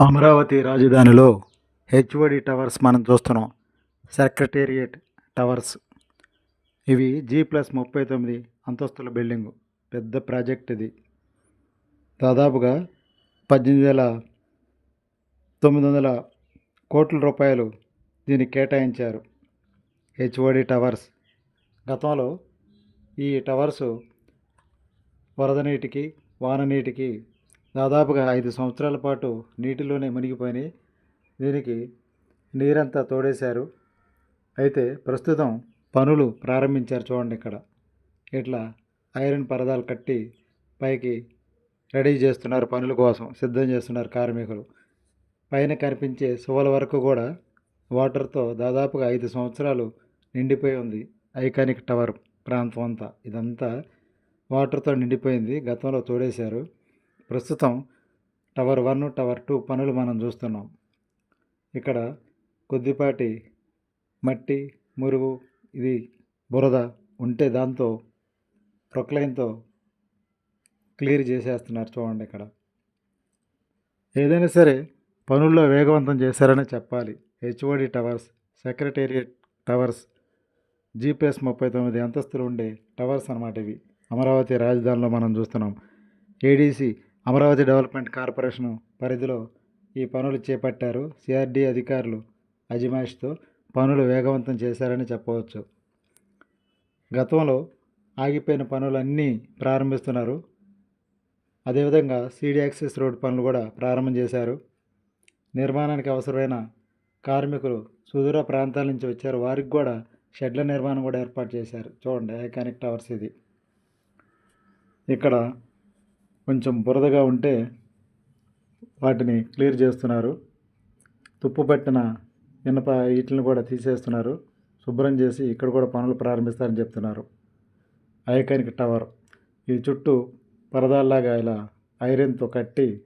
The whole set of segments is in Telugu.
అమరావతి రాజధానిలో హెచ్ఓడి టవర్స్ మనం చూస్తున్నాం. Secretariat towers. ఇవి జీ ప్లస్ ముప్పై తొమ్మిది అంతస్తుల బిల్డింగు. పెద్ద ప్రాజెక్ట్ ఇది. దాదాపుగా పద్దెనిమిది వేల తొమ్మిది వందల కోట్ల రూపాయలు దీనికి కేటాయించారు హెచ్ఓడి టవర్స్. గతంలో ఈ టవర్సు వరద నీటికి వాన నీటికి దాదాపుగా ఐదు సంవత్సరాల పాటు నీటిలోనే మునిగిపోయినాయి. దీనికి నీరంతా తోడేశారు. అయితే ప్రస్తుతం పనులు ప్రారంభించారు చూడండి ఇక్కడ. ఇట్లా ఐరన్ పరదాలు కట్టి పైకి రెడీ చేస్తున్నారు పనుల కోసం సిద్ధం చేస్తున్నారు కార్మికులు. పైన కనిపించే సువల వరకు కూడా వాటర్తో దాదాపుగా ఐదు సంవత్సరాలు నిండిపోయి ఉంది. ఐకానిక్ టవర్ ప్రాంతం అంతా. ఇదంతా వాటర్తో నిండిపోయింది గతంలో తోడేశారు. ప్రస్తుతం టవర్ వన్ టవర్ టూ పనులు మనం చూస్తున్నాం. ఇక్కడ కొద్దిపాటి మట్టి మురుగు ఇది బురద ఉంటే దాంతో ప్రొక్లైన్తో క్లియర్ చేసేస్తున్నారు చూడండి ఇక్కడ. ఏదైనా సరే పనుల్లో వేగవంతం చేశారని చెప్పాలి. HOD towers secretariat towers GPS ముప్పై తొమ్మిది అంతస్తులు ఉండే టవర్స్ అన్నమాట ఇవి. అమరావతి రాజధానిలో మనం చూస్తున్నాం. ఏడీసీ అమరావతి డెవలప్మెంట్ కార్పొరేషన్ పరిధిలో ఈ పనులు చేపట్టారు సిఆర్డీ అధికారులు అజమాయిష్తో పనులు వేగవంతం చేశారని చెప్పవచ్చు. గతంలో ఆగిపోయిన పనులన్నీ ప్రారంభిస్తున్నారు. అదేవిధంగా సీడీ యాక్సెస్ రోడ్ పనులు కూడా ప్రారంభం చేశారు. నిర్మాణానికి అవసరమైన కార్మికులు సుదూర ప్రాంతాల నుంచి వచ్చారు. వారికి కూడా షెడ్ల నిర్మాణం కూడా ఏర్పాటు చేశారు. చూడండి ఐకానిక్ టవర్స్ ఇది. ఇక్కడ కొంచెం బురదగా ఉంటే వాటిని క్లియర్ చేస్తున్నారు. తుప్పు పట్టిన ఇనప వీటిని కూడా తీసేస్తున్నారు. శుభ్రం చేసి ఇక్కడ కూడా పనులు ప్రారంభిస్తారని చెప్తున్నారు. Iconic tower. ఈ చుట్టూ పరదాల్లాగా ఇలా ఐరన్తో కట్టి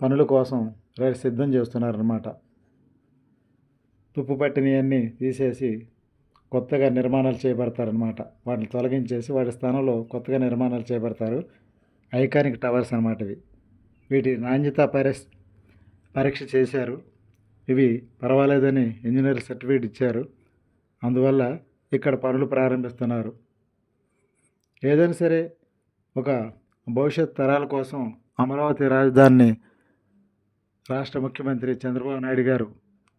పనుల కోసం రెడీ సిద్ధం చేస్తున్నారన్నమాట. తుప్పు పట్టినవన్నీ తీసేసి కొత్తగా నిర్మాణాలు చేపడతారనమాట వాటిని తొలగించేసి వాటి స్థానంలో కొత్తగా నిర్మాణాలు చేపడతారు. ఐకానిక్ టవర్స్ అనమాట ఇవి. వీటి నాణ్యత పరీక్ష పరీక్ష చేశారు. ఇవి పర్వాలేదని ఇంజనీర్ సర్టిఫికేట్ ఇచ్చారు. అందువల్ల ఇక్కడ పనులు ప్రారంభిస్తున్నారు. ఏదైనా సరే ఒక భవిష్యత్ తరాల కోసం అమరావతి రాజధానిని రాష్ట్ర ముఖ్యమంత్రి చంద్రబాబు నాయుడు గారు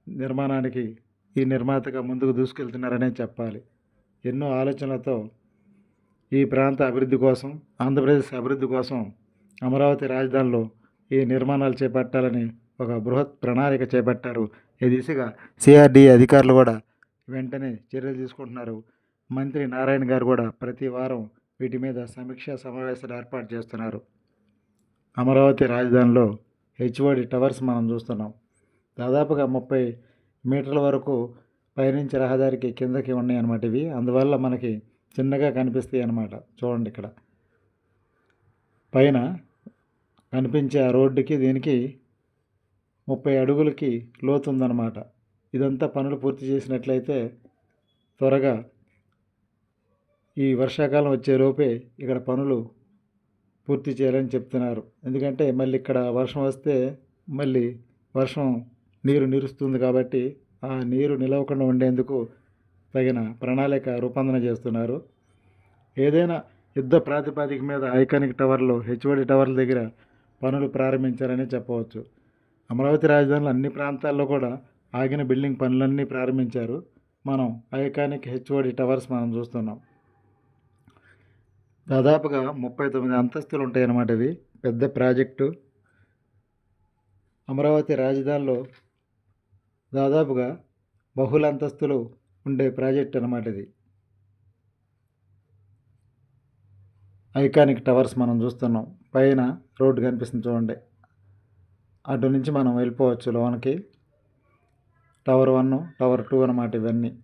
నిర్మాణానికి ఈ నిర్మాతగా ముందుకు దూసుకెళ్తున్నారనే చెప్పాలి. ఎన్నో ఆలోచనలతో ఈ ప్రాంత అభివృద్ధి కోసం ఆంధ్రప్రదేశ్ అభివృద్ధి కోసం అమరావతి రాజధానిలో ఈ నిర్మాణాలు చేపట్టాలని ఒక బృహత్ ప్రణాళిక చేపట్టారు. ఈ దిశగా సిఆర్డీ అధికారులు కూడా వెంటనే చర్యలు తీసుకుంటున్నారు. మంత్రి నారాయణ గారు కూడా ప్రతి వారం వీటి మీద సమీక్షా సమావేశాలు ఏర్పాటు చేస్తున్నారు. అమరావతి రాజధానిలో హెచ్ఓడి టవర్స్ మనం చూస్తున్నాం. దాదాపుగా ముప్పై మీటర్ల వరకు పైనుంచి రహదారికి కిందకి ఉన్నాయి అన్నమాట ఇవి. అందువల్ల మనకి చిన్నగా కనిపిస్తాయి అన్నమాట. చూడండి ఇక్కడ. పైన కనిపించే ఆ రోడ్డుకి దీనికి ముప్పై అడుగులకి లోతు ఉందన్నమాట. ఇదంతా పనులు పూర్తి చేసినట్లయితే త్వరగా ఈ వర్షాకాలం వచ్చే లోపే ఇక్కడ పనులు పూర్తి చేయాలని చెప్తున్నారు. ఎందుకంటే మళ్ళీ ఇక్కడ వర్షం వస్తే మళ్ళీ వర్షం నీరు నిరుస్తుంది కాబట్టి ఆ నీరు నిలవకుండా ఉండేందుకు తగిన ప్రణాళిక రూపొందన చేస్తున్నారు. ఏదైనా యుద్ధ ప్రాతిపదిక మీద ఐకానిక్ టవర్లు హెచ్ఓడి టవర్ల దగ్గర పనులు ప్రారంభించారని చెప్పవచ్చు. అమరావతి రాజధానిలో అన్ని ప్రాంతాల్లో కూడా ఆగిన బిల్డింగ్ పనులన్నీ ప్రారంభించారు. మనం ఐకానిక్ హెచ్ఓడి టవర్స్ మనం చూస్తున్నాం. దాదాపుగా ముప్పై తొమ్మిది అంతస్తులు ఉంటాయన్నమాట ఇవి. పెద్ద ప్రాజెక్టు. అమరావతి రాజధానిలో దాదాపుగా బహుళ అంతస్తులు ఉండే ప్రాజెక్ట్ అనమాట ఇది. ఐకానిక్ టవర్స్ మనం చూస్తున్నాం. పైన రోడ్డు కనిపిస్తుంది చూడండి. అటు నుంచి మనం వెళ్ళిపోవచ్చు లోనికి. టవర్ వన్ టవర్ టూ అనమాట ఇవన్నీ.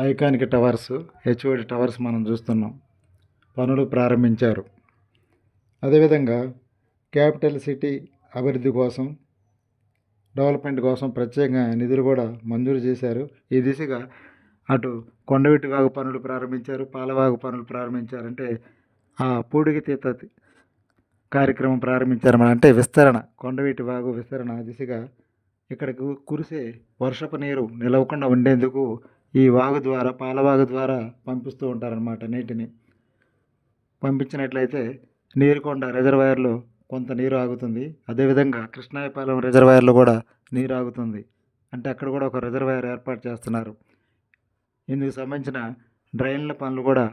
ఐకానిక్ టవర్స్ హెచ్ఓడి టవర్స్ మనం చూస్తున్నాం. పనులు ప్రారంభించారు. అదేవిధంగా క్యాపిటల్ సిటీ అభివృద్ధి కోసం డెవలప్మెంట్ కోసం ప్రత్యేకంగా నిధులు కూడా మంజూరు చేశారు. ఈ దిశగా అటు కొండవీటి వాగు పనులు ప్రారంభించారు పాలవాగు పనులు ప్రారంభించారంటే ఆ పూడికి తీత కార్యక్రమం ప్రారంభించారు అంటే విస్తరణ కొండవీటి వాగు విస్తరణ దిశగా ఇక్కడికి కురిసే వర్షపు నీరు నిలవకుండా ఉండేందుకు ఈ వాగు ద్వారా పాలవాగు ద్వారా పంపిస్తూ ఉంటారనమాట నీటిని. పంపించినట్లయితే నీరుకొండ రిజర్వాయర్లో కొంత నీరు ఆగుతుంది. అదేవిధంగా కృష్ణాయపాలెం రిజర్వాయర్లో కూడా నీరు ఆగుతుంది. అంటే అక్కడ కూడా ఒక రిజర్వాయర్ ఏర్పాటు చేస్తున్నారు. ఇందుకు సంబంధించిన డ్రైన్ల పనులు కూడా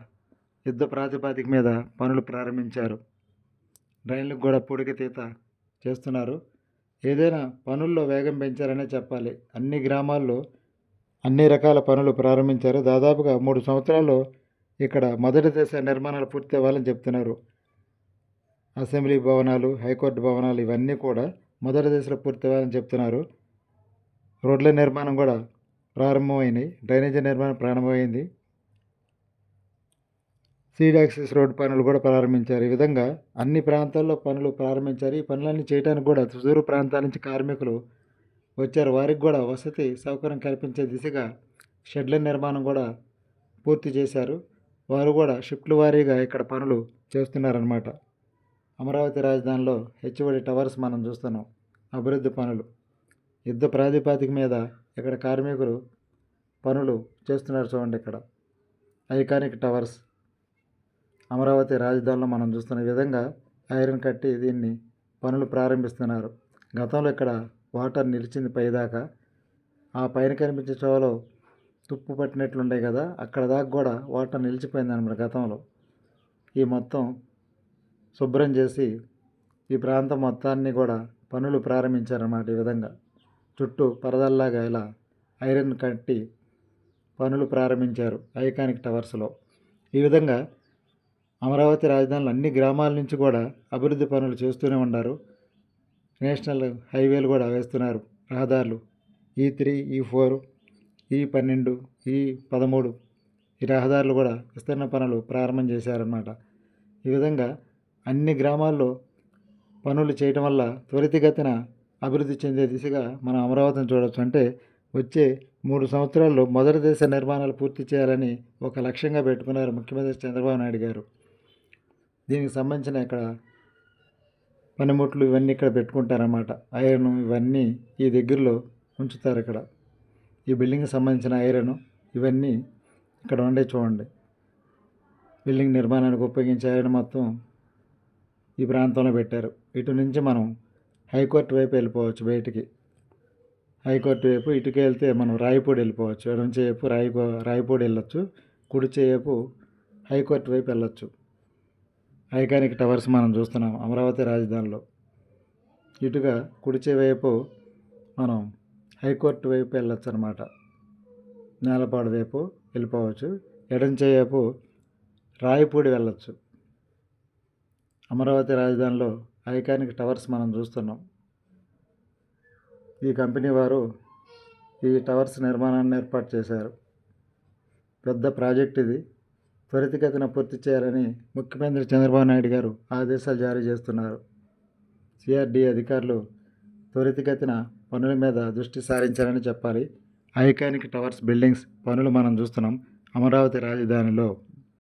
యుద్ధ ప్రాతిపదిక మీద పనులు ప్రారంభించారు. డ్రైన్లకు కూడా పూడిక తీత చేస్తున్నారు. ఏదైనా పనుల్లో వేగం పెంచారనే చెప్పాలి. అన్ని గ్రామాల్లో అన్ని రకాల పనులు ప్రారంభించారు. దాదాపుగా మూడు సంవత్సరాల్లో ఇక్కడ మొదటి దశ నిర్మాణాలు పూర్తి అవ్వాలని చెప్తున్నారు. అసెంబ్లీ భవనాలు హైకోర్టు భవనాలు ఇవన్నీ కూడా మొదటి దశలో పూర్తి అవ్వాలని చెప్తున్నారు. రోడ్ల నిర్మాణం కూడా ప్రారంభమైంది. డ్రైనేజీ నిర్మాణం ప్రారంభమైంది. సీడ్ యాక్సెస్ రోడ్ పనులు కూడా ప్రారంభించారు. ఈ విధంగా అన్ని ప్రాంతాల్లో పనులు ప్రారంభించారు. ఈ పనులన్నీ చేయడానికి కూడా సుదూరు ప్రాంతాల నుంచి కార్మికులు వచ్చారు. వారికి కూడా వసతి సౌకర్యం కల్పించే దిశగా షెడ్ల నిర్మాణం కూడా పూర్తి చేశారు. వారు కూడా షిఫ్ట్ల వారీగా ఇక్కడ పనులు చేస్తున్నారన్నమాట. అమరావతి రాజధానిలో హెచ్ఓడి టవర్స్ మనం చూస్తున్నాం. అభివృద్ధి పనులు. యుద్ధ ప్రాతిపాదిక మీద ఇక్కడ కార్మికులు పనులు చేస్తున్నారు చూడండి ఇక్కడ. Iconic towers. అమరావతి రాజధానిలో మనం చూస్తున్న విధంగా ఐరన్ కట్టి దీన్ని పనులు ప్రారంభిస్తున్నారు. గతంలో ఇక్కడ వాటర్ నిలిచింది పైదాకా. ఆ పైన కనిపించే చోవలో తుప్పు పట్టినట్లుండే కదా అక్కడ దాకా కూడా వాటర్ నిలిచిపోయింది అనమాట గతంలో. ఈ మొత్తం శుభ్రం చేసి ఈ ప్రాంతం మొత్తాన్ని కూడా పనులు ప్రారంభించారన్నమాట ఈ విధంగా. చుట్టూ పరదల్లాగా ఇలా ఐరన్ కట్టి పనులు ప్రారంభించారు ఐకానిక్ టవర్స్లో. ఈ విధంగా అమరావతి రాజధానిలో అన్ని గ్రామాల నుంచి కూడా అభివృద్ధి పనులు చేస్తూనే ఉన్నారు. నేషనల్ హైవేలు కూడా వేస్తున్నారు రహదారులు. ఈ త్రీ ఈ ఫోర్ ఈ పన్నెండు ఈ పదమూడు ఈ రహదారులు కూడా విస్తరణ పనులు ప్రారంభం చేశారన్నమాట. ఈ విధంగా అన్ని గ్రామాల్లో పనులు చేయటం వల్ల త్వరితగతిన అభివృద్ధి చెందే దిశగా మనం అమరావతిని చూడవచ్చు. అంటే వచ్చే మూడు సంవత్సరాల్లో మొదటి దశ నిర్మాణాలు పూర్తి చేయాలని ఒక లక్ష్యంగా పెట్టుకున్నారు ముఖ్యమంత్రి చంద్రబాబు నాయుడు గారు. దీనికి సంబంధించిన ఇక్కడ పనిముట్లు ఇవన్నీ ఇక్కడ పెట్టుకుంటారన్నమాట. ఐరన్ ఇవన్నీ ఈ దగ్గరలో ఉంచుతారు ఇక్కడ. ఈ బిల్డింగ్కి సంబంధించిన ఐరన్ ఇవన్నీ ఇక్కడ ఉండే చూడండి. బిల్డింగ్ నిర్మాణానికి ఉపయోగించే ఐరన్ మొత్తం ఈ ప్రాంతంలో పెట్టారు. ఇటు నుంచి మనం హైకోర్టు వైపు వెళ్ళిపోవచ్చు బయటికి. హైకోర్టు వైపు ఇటుకి వెళ్తే మనం రాయపూడి వెళ్ళిపోవచ్చు. ఎడమ చేయపు రాయి రాయపూడి వెళ్ళొచ్చు. కుడి చేయపు హైకోర్టు వైపు వెళ్ళొచ్చు. ఐకానిక్ టవర్స్ మనం చూస్తున్నాం అమరావతి రాజధానిలో. ఇటుగా కుడిచే వైపు మనం హైకోర్టు వైపు వెళ్ళొచ్చు అనమాట నేలపాడు వైపు వెళ్ళిపోవచ్చు. ఎడం వైపు రాయపూడి వెళ్ళొచ్చు. అమరావతి రాజధానిలో ఐకానిక్ టవర్స్ మనం చూస్తున్నాం. ఈ కంపెనీ వారు ఈ టవర్స్ నిర్మాణాన్ని ఏర్పాటు చేశారు. పెద్ద ప్రాజెక్ట్ ఇది. త్వరితగతిన పూర్తి చేయాలని ముఖ్యమంత్రి చంద్రబాబు నాయుడు గారు ఆదేశాలు జారీ చేస్తున్నారు. సిఆర్డి అధికారులు త్వరితగతిన పనుల మీద దృష్టి సారించాలని చెప్పాలి. ఐకానిక్ టవర్స్ బిల్డింగ్స్ పనులు మనం చూస్తున్నాం. అమరావతి రాజధానిలో